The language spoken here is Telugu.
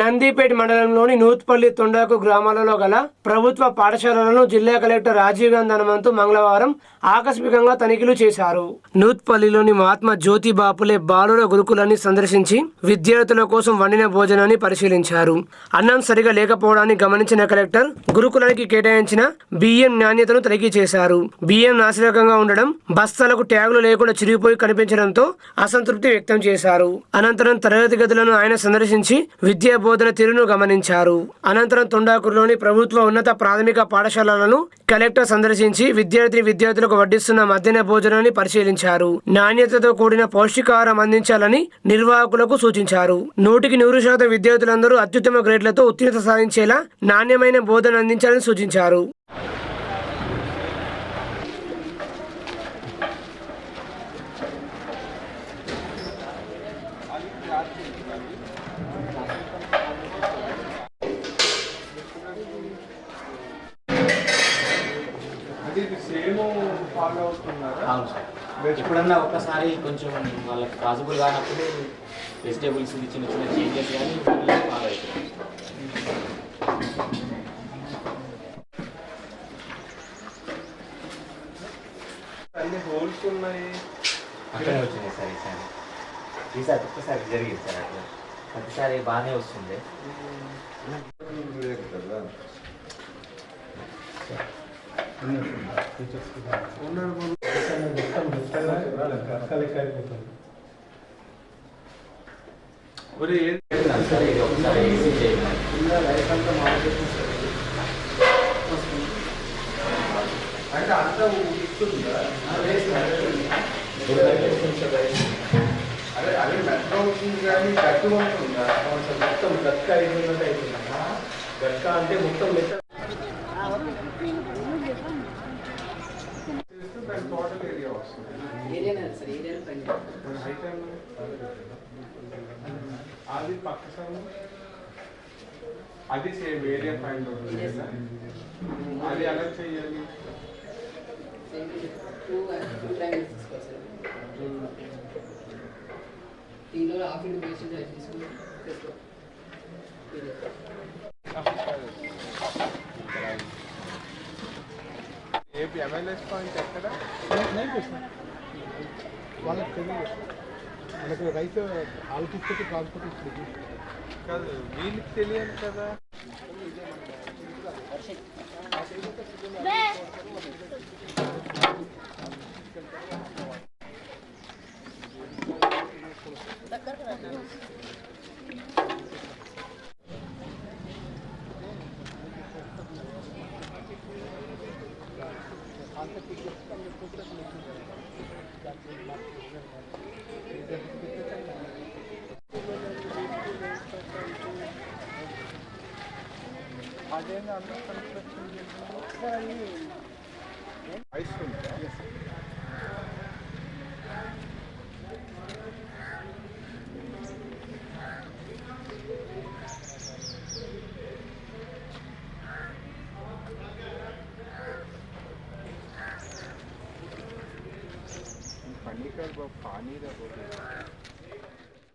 నందిపేట్ మండలంలోని నూత్పల్లి తొండాకు గ్రామాలలో గల ప్రభుత్వ పాఠశాలలను జిల్లా కలెక్టర్ రాజీవ్ గాంధీ హనుమంతు మంగళవారం ఆకస్మికంగా తనిఖీలు చేశారు. నూత్పల్లిలోని మహాత్మా జ్యోతి బాపులే బాలుర గురుకులాన్ని సందర్శించి విద్యార్థుల కోసం వండిన భోజనాన్ని పరిశీలించారు. అన్నం సరిగా లేకపోవడాన్ని గమనించిన కలెక్టర్ గురుకులానికి కేటాయించిన బియ్యం నాణ్యతను తనిఖీ చేశారు. బియ్యం నాసిరకంగా ఉండడం బస్తాలకు ట్యాగులు లేకుండా చిరిగిపోయి కనిపించడంతో అసంతృప్తి వ్యక్తం చేశారు. అనంతరం తరగతి గదులను ఆయన సందర్శించి విద్యా బోధన తీరును గమనించారు. అనంతరం తొండాకూరులోని ప్రభుత్వ ఉన్నత ప్రాథమిక పాఠశాలలను కలెక్టర్ సందర్శించి విద్యార్థిని విద్యార్థులకు వడ్డిస్తున్న మధ్యాహ్న భోజనాన్ని పరిశీలించారు. నాణ్యతతో కూడిన పౌష్టికాహారం అందించాలని నిర్వాహకులకు సూచించారు. నూటికి నూరు శాతం విద్యార్థులందరూ అత్యుత్తమ గ్రేడ్లతో ఉత్తీర్ణత సాధించేలా నాణ్యమైన బోధన అందించాలని సూచించారు. Thank you సేమ్ ఫాలో అవుతున్నారా అవును సార్. ఎప్పుడన్నా ఒక్కసారి కొంచెం వాళ్ళకి పాసిబుల్ కానప్పుడు వెజిటేబుల్స్ చిన్న చిన్న చేంజెస్ కానీ ఫాలో అవుతున్నాం అన్ని హోల్స్ ఉన్నాయి. అక్కడే వచ్చినాయి సార్ ఈసారి. ఈసారి ఒక్కసారి జరిగింది సార్ అట్లా. ప్రతిసారి బాగానే వస్తుంది. ఒరే ఏం సార్ ఇది ఒకసారి ఈజీ చేయాలి అంటే అంత ఇస్తుందా అదే అదే అవుతుంది కానీ గట్టి ఉంటుందా మొత్తం గట్క అయిపోయినట్టు గట్క అంటే మొత్తం లెక్క టోటల్ ఏరియా వస్తుంది మన height ఏమన్నా? అది పక్క సార్ అది సేమ్ ఏరియా ఫైండ్ అవుతుంది అది ఎలా చేయాలి దీనిలో హాఫ్ ఇంటూ పేషెంట్ తీసుకుని ఏపీ ఎంఎల్ఎస్ పాయింట్ ఎక్కడ? వాళ్ళకి తెలియదు. మనకు రైతు వాళ్ళకి ట్రాన్స్పోర్ట్ కాదు వీళ్ళకి తెలియదు కదా. Aleyna Hanım tanıtmak için geldim. Hayır. Hayır. Hayır. पानी